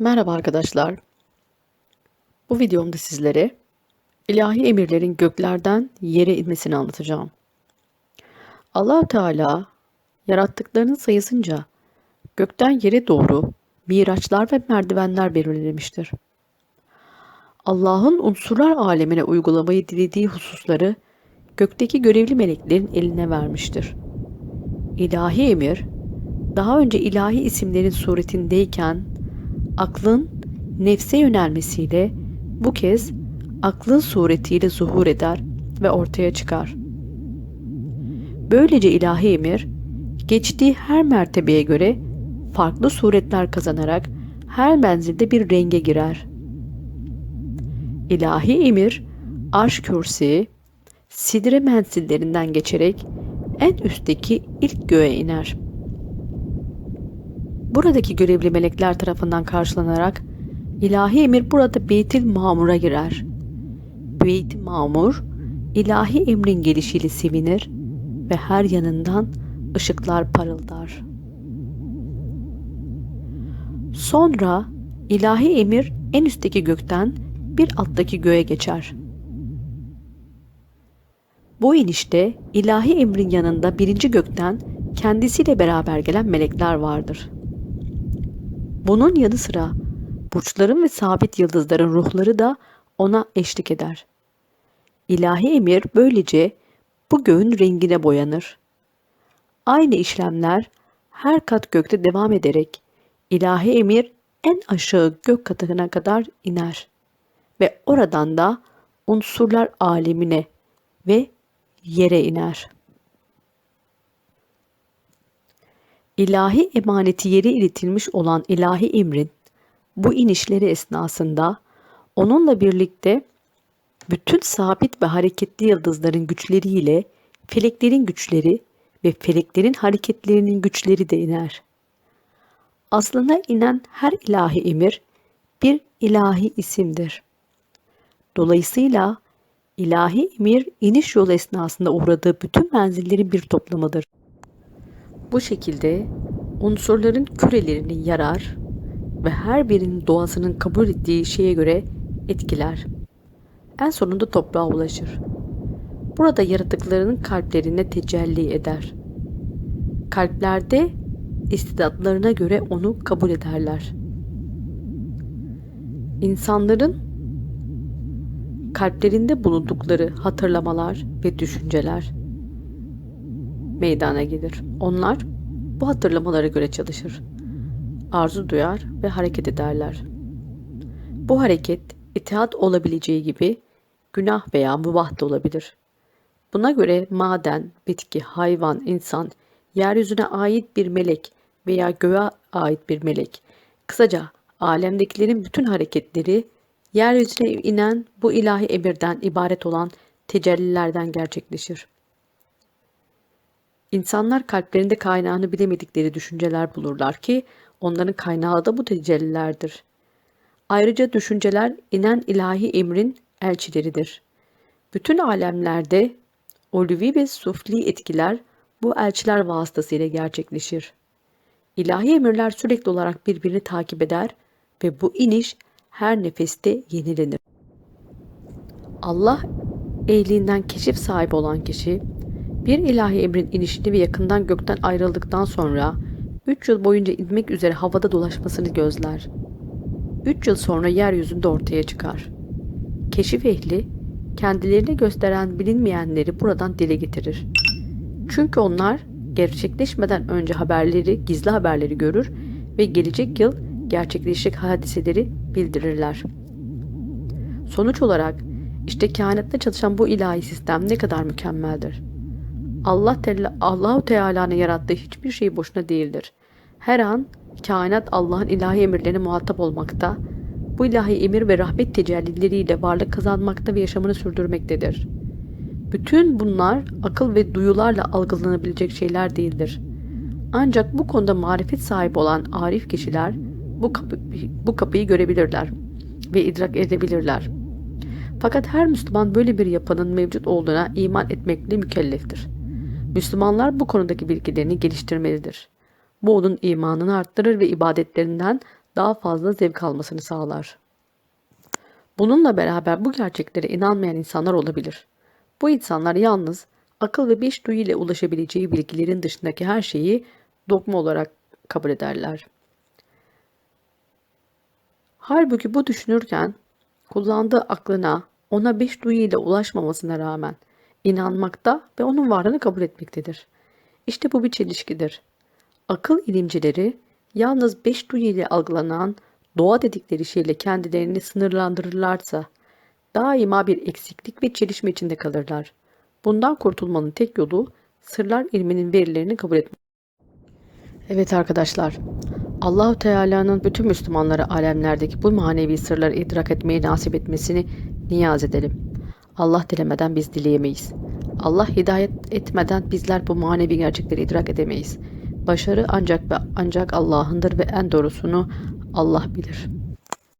Merhaba arkadaşlar. Bu videomda sizlere ilahi emirlerin göklerden yere inmesini anlatacağım. allah Teala yarattıklarının sayısınca gökten yere doğru miraçlar ve merdivenler belirlemiştir. Allah'ın unsurlar alemine uygulamayı dilediği hususları gökteki görevli meleklerin eline vermiştir. İlahi emir, daha önce ilahi isimlerin suretindeyken aklın nefse yönelmesiyle bu kez aklın suretiyle zuhur eder ve ortaya çıkar. Böylece ilahi emir geçtiği her mertebeye göre farklı suretler kazanarak her menzilde bir renge girer. İlahi emir arş kürsi, sidre menzillerinden geçerek en üstteki ilk göğe iner. Buradaki görevli melekler tarafından karşılanarak ilahi emir burada Beytil Mamur'a girer. Beyt Mamur, ilahi emrin gelişiyle sevinir ve her yanından ışıklar parıldar. Sonra ilahi emir en üstteki gökten bir alttaki göğe geçer. Bu inişte ilahi emrin yanında birinci gökten kendisiyle beraber gelen melekler vardır.'' Bunun yanı sıra burçların ve sabit yıldızların ruhları da ona eşlik eder. İlahi emir böylece bu göğün rengine boyanır. Aynı işlemler her kat gökte devam ederek ilahi emir en aşağı gök katına kadar iner ve oradan da unsurlar alemine ve yere iner.'' İlahi emaneti yere iletilmiş olan ilahi emrin bu inişleri esnasında onunla birlikte bütün sabit ve hareketli yıldızların güçleriyle feleklerin güçleri ve feleklerin hareketlerinin güçleri de iner. Aslına inen her ilahi emir bir ilahi isimdir. Dolayısıyla ilahi emir iniş yolu esnasında uğradığı bütün menzillerin bir toplamıdır. Bu şekilde unsurların kürelerini yarar ve her birinin doğasının kabul ettiği şeye göre etkiler. En sonunda toprağa ulaşır. Burada yaratıklarının kalplerine tecelli eder. Kalplerde istidatlarına göre onu kabul ederler. İnsanların kalplerinde bulundukları hatırlamalar ve düşünceler meydana gelir. Onlar bu hatırlamalara göre çalışır. Arzu duyar ve hareket ederler. Bu hareket itaat olabileceği gibi günah veya mübah da olabilir. Buna göre maden, bitki, hayvan, insan, yeryüzüne ait bir melek veya göğe ait bir melek, kısaca alemdekilerin bütün hareketleri yeryüzüne inen bu ilahi emirden ibaret olan tecellilerden gerçekleşir. İnsanlar kalplerinde kaynağını bilemedikleri düşünceler bulurlar ki onların kaynağı da bu tecellilerdir. Ayrıca düşünceler inen ilahi emrin elçileridir. Bütün alemlerde ulvi ve sufli etkiler bu elçiler vasıtasıyla gerçekleşir. İlahi emirler sürekli olarak birbirini takip eder ve bu iniş her nefeste yenilenir. Allah ehlinden keşif sahibi olan kişi bir ilahi emrin inişini ve yakından gökten ayrıldıktan sonra 3 yıl boyunca inmek üzere havada dolaşmasını gözler. 3 yıl sonra yeryüzünde ortaya çıkar. Keşif ehli kendilerine gösteren bilinmeyenleri buradan dile getirir. Çünkü onlar gerçekleşmeden önce haberleri, gizli haberleri görür ve gelecek yıl gerçekleşecek hadiseleri bildirirler. Sonuç olarak işte kainatta çalışan bu ilahi sistem ne kadar mükemmeldir. Allah Teala, Allahu Teala'nın yarattığı hiçbir şey boşuna değildir. Her an kainat Allah'ın ilahi emirlerine muhatap olmakta, bu ilahi emir ve rahmet tecellileriyle varlık kazanmakta ve yaşamını sürdürmektedir. Bütün bunlar akıl ve duyularla algılanabilecek şeyler değildir. Ancak bu konuda marifet sahibi olan arif kişiler bu, kapı, bu kapıyı görebilirler ve idrak edebilirler. Fakat her Müslüman böyle bir yapının mevcut olduğuna iman etmekle mükelleftir. Müslümanlar bu konudaki bilgilerini geliştirmelidir. Bu onun imanını arttırır ve ibadetlerinden daha fazla zevk almasını sağlar. Bununla beraber bu gerçeklere inanmayan insanlar olabilir. Bu insanlar yalnız akıl ve beş duyu ile ulaşabileceği bilgilerin dışındaki her şeyi dogma olarak kabul ederler. Halbuki bu düşünürken kullandığı aklına ona beş duyu ile ulaşmamasına rağmen inanmakta ve onun varlığını kabul etmektedir. İşte bu bir çelişkidir. Akıl ilimcileri yalnız beş duyu ile algılanan doğa dedikleri şeyle kendilerini sınırlandırırlarsa daima bir eksiklik ve çelişme içinde kalırlar. Bundan kurtulmanın tek yolu sırlar ilminin verilerini kabul etmek. Evet arkadaşlar, Allahu Teala'nın bütün Müslümanlara alemlerdeki bu manevi sırları idrak etmeyi nasip etmesini niyaz edelim. Allah dilemeden biz dileyemeyiz. Allah hidayet etmeden bizler bu manevi gerçekleri idrak edemeyiz. Başarı ancak ve ancak Allah'ındır ve en doğrusunu Allah bilir.